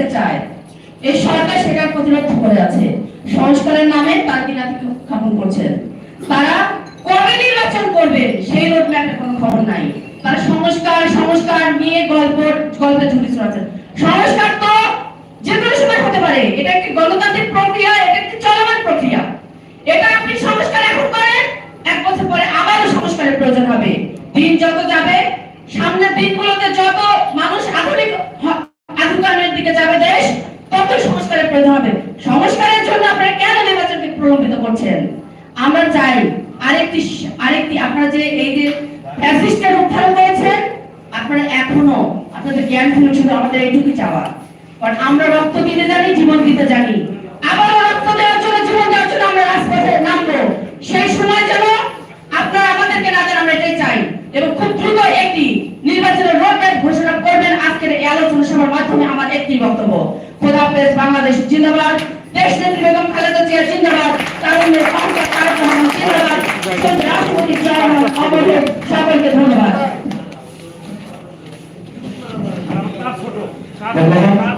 দেখতে চায়। এই সরকার সেটার প্রতিরোধ করে আছে। সংস্কারের নামে তার কিনাতি খাপন করছেন তারা কবে নির্বাচন করবে সেই রোডম্যাপের কোনো খবর নাই। তারা সংস্কার সংস্কার নিয়ে গল্প গল্পে ঝুলি ছড়াচ্ছেন সংস্কার তো যে কোনো সময় হতে পারে। এটা একটি গণতান্ত্রিক প্রক্রিয়া, এটা একটি চলমান প্রক্রিয়া। এটা আপনি সংস্কার এখন করেন এক বছর পরে আবারও সংস্কারের প্রয়োজন হবে। দিন যত যাবে, সামনের দিনগুলোতে যত মানুষ আধুনিক আধুনিকায়নের দিকে যাবে দেশ তত সংস্কারের প্রয়োজন হবে। সংস্কারের জন্য আপনারা কেন নির্বাচনকে প্রলম্বিত করছেন? আমরা চাই আরেকটি আরেকটি, আপনারা যে এই যে ফ্যাসিস্টের উত্থান করেছেন আপনারা এখনও আপনাদের জ্ঞান ফিরে শুধু আমাদের এইটুকুই চাওয়া। কারণ আমরা রক্ত দিতে জানি, জীবন দিতে জানি। আবার রক্ত দেওয়ার জন্য, জীবন দেওয়ার জন্য আমরা রাজপথে নামবো। সেই সময় যেন আপনারা আমাদেরকে না দেন আমরা এটাই চাই। এবং খুব দ্রুত একটি সভার মাধ্যমে আমার একটি বক্তব্য। খোদা হাফেজ বাংলাদেশ জিন্দাবাদ। দেশ নেত্রী বেগম খালেদা জিয়া জিন্দাবাদ। তারুণ্যের সংসদ তারেক রহমান জিন্দাবাদ। রাষ্ট্রপতি জিয়া রহমান অমর সকলকে ধন্যবাদ। ধন্যবাদ।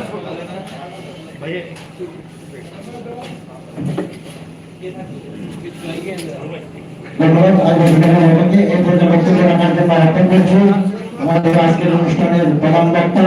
আগে এই পর্যন্ত বক্তব্য রাখার জন্য আহ্বান করছি। আমাদের আজকের অনুষ্ঠানের প্রধান বক্তা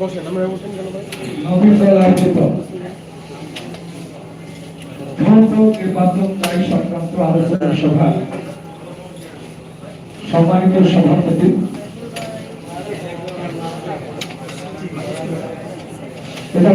বলে না, কারণ সাংবাদিকদের আরেকটা প্রোগ্রাম আছে এই কারণে খুব সংক্ষেপে শেষ করব আজকে নবীন দল আয়োজিত নির্বাচন দায়ী সংক্রান্ত আলোচনা সভা। সম্মানিত সভাপতি। এটা